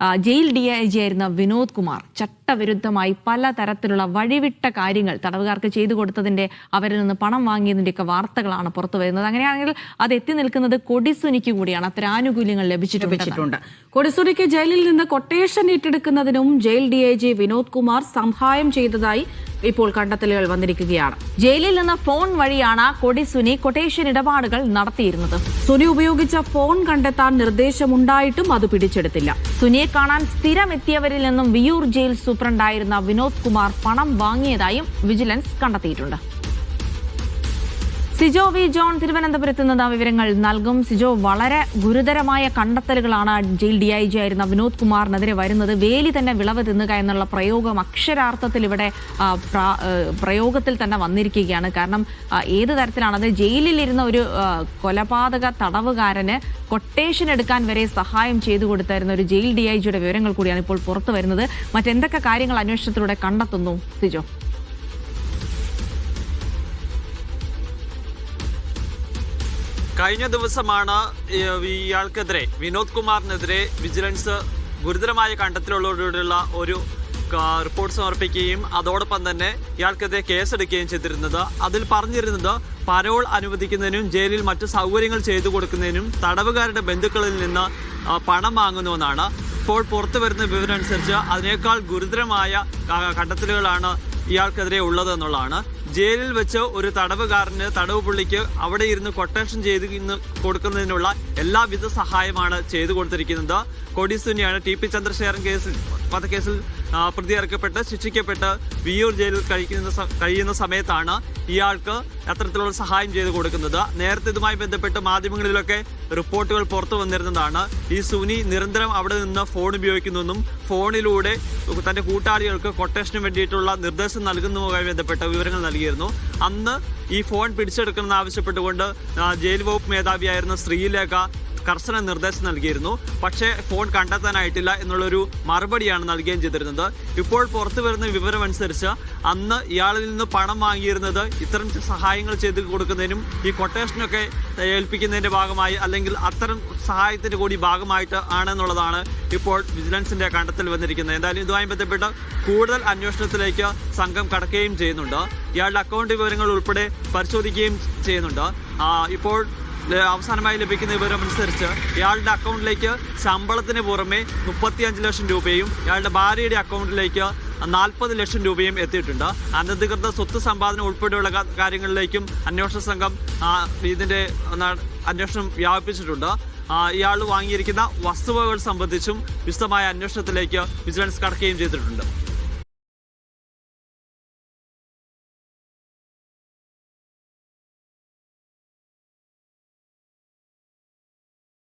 Jail D I G ആയിരുന്ന വിനോദ് കുമാർ ചട്ടവിരുദ്ധമായി പല തരത്തിലുള്ള വഴിവിട്ട കാര്യങ്ങൾ തടവുകാർക്ക് ചെയ്തു കൊടുത്തതിന്റെ അവരിൽ നിന്ന് പണം വാങ്ങിയതിന്റെയൊക്കെ വാർത്തകളാണ് പുറത്തു വരുന്നത്. അങ്ങനെയാണെങ്കിൽ അത് എത്തി നിൽക്കുന്നത് കൊടിസുനിക്ക് കൂടിയാണ്. അത്തരം ആനുകൂല്യങ്ങൾ ലഭിച്ചിട്ടുണ്ട്. കൊടിസുനിക്ക് ജയിലിൽ നിന്ന് quotation ഏറ്റെടുക്കുന്നതിനും jail D I G Vinod Kumar സഹായം ചെയ്തതായി ഇപ്പോൾ കണ്ടെത്തലുകൾ വന്നിരിക്കുകയാണ്. ജയിലിൽ നിന്ന് ഫോൺ വഴിയാണ് കൊടി സുനി കൊട്ടേഷൻ ഇടപാടുകൾ നടത്തിയിരുന്നത്. സുനി ഉപയോഗിച്ച ഫോൺ കണ്ടെത്താൻ നിർദ്ദേശമുണ്ടായിട്ടും അത് പിടിച്ചെടുത്തില്ല. സുനിയെ കാണാൻ സ്ഥിരം എത്തിയവരിൽ നിന്നും വിയൂർ ജയിൽ സൂപ്രണ്ടായിരുന്ന വിനോദ് കുമാർ പണം വാങ്ങിയതായും വിജിലൻസ് കണ്ടെത്തിയിട്ടുണ്ട്. സിജോ വി ജോൺ തിരുവനന്തപുരത്ത് നിന്ന് വിവരങ്ങൾ നൽകും. സിജോ വളരെ ഗുരുതരമായ കണ്ടെത്തലുകളാണ് ജയിൽ ഡി ഐ ജി ആയിരുന്ന വിനോദ് കുമാറിനെതിരെ വരുന്നത്. വേലി തന്നെ വിളവ് തിന്നുക എന്നുള്ള പ്രയോഗം അക്ഷരാർത്ഥത്തിൽ ഇവിടെ പ്രയോഗത്തിൽ തന്നെ വന്നിരിക്കുകയാണ്. കാരണം ഏത് തരത്തിലാണത്? ജയിലിലിരുന്ന ഒരു കൊലപാതക തടവുകാരന് കൊട്ടേഷൻ എടുക്കാൻ വരെ സഹായം ചെയ്തു കൊടുത്തായിരുന്ന ഒരു ജയിൽ ഡി ഐ ജിയുടെ വിവരങ്ങൾ കൂടിയാണ് ഇപ്പോൾ പുറത്തു വരുന്നത്. മറ്റെന്തൊക്കെ കാര്യങ്ങൾ അന്വേഷണത്തിലൂടെ കണ്ടെത്തുന്നു സിജോ? കഴിഞ്ഞ ദിവസമാണ് ഇയാൾക്കെതിരെ വിനോദ് കുമാറിനെതിരെ വിജിലൻസ് ഗുരുതരമായ കണ്ടെത്തലുള്ളവരോടുള്ള ഒരു റിപ്പോർട്ട് സമർപ്പിക്കുകയും അതോടൊപ്പം തന്നെ ഇയാൾക്കെതിരെ കേസെടുക്കുകയും ചെയ്തിരുന്നത്. അതിൽ പറഞ്ഞിരുന്നത് പരോൾ അനുവദിക്കുന്നതിനും ജയിലിൽ മറ്റു സൗകര്യങ്ങൾ ചെയ്തു കൊടുക്കുന്നതിനും തടവുകാരുടെ ബന്ധുക്കളിൽ നിന്ന് പണം പണം വാങ്ങുന്നുവെന്നാണ്. ഇപ്പോൾ പുറത്തു വരുന്ന വിവരം അനുസരിച്ച് അതിനേക്കാൾ ഗുരുതരമായ കണ്ടെത്തലുകളാണ് ഇയാൾക്കെതിരെ ഉള്ളത് എന്നുള്ളതാണ്. ജയിലിൽ വെച്ച് ഒരു തടവുകാരന് തടവ് പുള്ളിക്ക് അവിടെ ഇരുന്ന് കൊട്ടേഷൻ ചെയ്ത് കൊടുക്കുന്നതിനുള്ള എല്ലാവിധ സഹായമാണ് ചെയ്തു കൊടുത്തിരിക്കുന്നത്. കൊടിസുനിയാണ് ടി പി ചന്ദ്രശേഖരൻ കേസിൽ വധക്കേസിൽ പ്രതി ഇറക്കപ്പെട്ട് ശിക്ഷിക്കപ്പെട്ട് വിയൂർ ജയിലിൽ കഴിക്കുന്ന കഴിയുന്ന സമയത്താണ് ഇയാൾക്ക് അത്തരത്തിലുള്ള സഹായം ചെയ്തു കൊടുക്കുന്നത്. നേരത്തെ ഇതുമായി ബന്ധപ്പെട്ട് മാധ്യമങ്ങളിലൊക്കെ റിപ്പോർട്ടുകൾ പുറത്തു വന്നിരുന്നതാണ്. ഈ സുനി നിരന്തരം അവിടെ നിന്ന് ഫോൺ ഉപയോഗിക്കുന്നെന്നും ഫോണിലൂടെ തന്റെ കൂട്ടാളികൾക്ക് കൊട്ടേഷന് വേണ്ടിയിട്ടുള്ള നിർദ്ദേശം നൽകുന്നതുമായി ബന്ധപ്പെട്ട വിവരങ്ങൾ നൽകിയിരുന്നു. അന്ന് ഈ ഫോൺ പിടിച്ചെടുക്കണമെന്ന് ആവശ്യപ്പെട്ടുകൊണ്ട് ജയിൽ വകുപ്പ് മേധാവിയായിരുന്ന ശ്രീലേഖ കർശന നിർദ്ദേശം നൽകിയിരുന്നു. പക്ഷേ ഫോൺ കണ്ടെത്താനായിട്ടില്ല എന്നുള്ളൊരു മറുപടിയാണ് നൽകുകയും ചെയ്തിരുന്നത്. ഇപ്പോൾ പുറത്തു വരുന്ന വിവരമനുസരിച്ച് അന്ന് ഇയാളിൽ നിന്ന് പണം വാങ്ങിയിരുന്നത് ഇത്തരം സഹായങ്ങൾ ചെയ്ത് കൊടുക്കുന്നതിനും ഈ കൊട്ടേഷനൊക്കെ ഏൽപ്പിക്കുന്നതിന്റെ ഭാഗമായി അല്ലെങ്കിൽ അത്തരം സഹായത്തിന്റെ കൂടി ഭാഗമായിട്ട് ആണെന്നുള്ളതാണ് ഇപ്പോൾ വിജിലൻസിന്റെ കണ്ടെത്തൽ വന്നിരിക്കുന്നത്. എന്തായാലും ഇതുമായി ബന്ധപ്പെട്ട് കൂടുതൽ അന്വേഷണത്തിലേക്ക് സംഘം കടക്കുകയും ചെയ്യുന്നുണ്ട്. ഇയാളുടെ അക്കൗണ്ട് വിവരങ്ങൾ ഉൾപ്പെടെ പരിശോധിക്കുകയും ചെയ്യുന്നുണ്ട്. ഇപ്പോൾ അവസാനമായി ലഭിക്കുന്ന വിവരം അനുസരിച്ച് ഇയാളുടെ അക്കൗണ്ടിലേക്ക് ശമ്പളത്തിന് പുറമെ മുപ്പത്തിയഞ്ച് ലക്ഷം രൂപയും ഇയാളുടെ ഭാര്യയുടെ അക്കൗണ്ടിലേക്ക് നാൽപ്പത് ലക്ഷം രൂപയും എത്തിയിട്ടുണ്ട്. അനധികൃത സ്വത്ത് സമ്പാദനം ഉൾപ്പെടെയുള്ള കാര്യങ്ങളിലേക്കും അന്വേഷണ സംഘം ന- അന്വേഷണം വ്യാപിപ്പിച്ചിട്ടുണ്ട്. ഇയാൾ വാങ്ങിയിരിക്കുന്ന വസ്തുവകൾ സംബന്ധിച്ചും വിശദമായ അന്വേഷണത്തിലേക്ക് വിജിലൻസ് കടക്കുകയും ചെയ്തിട്ടുണ്ട്.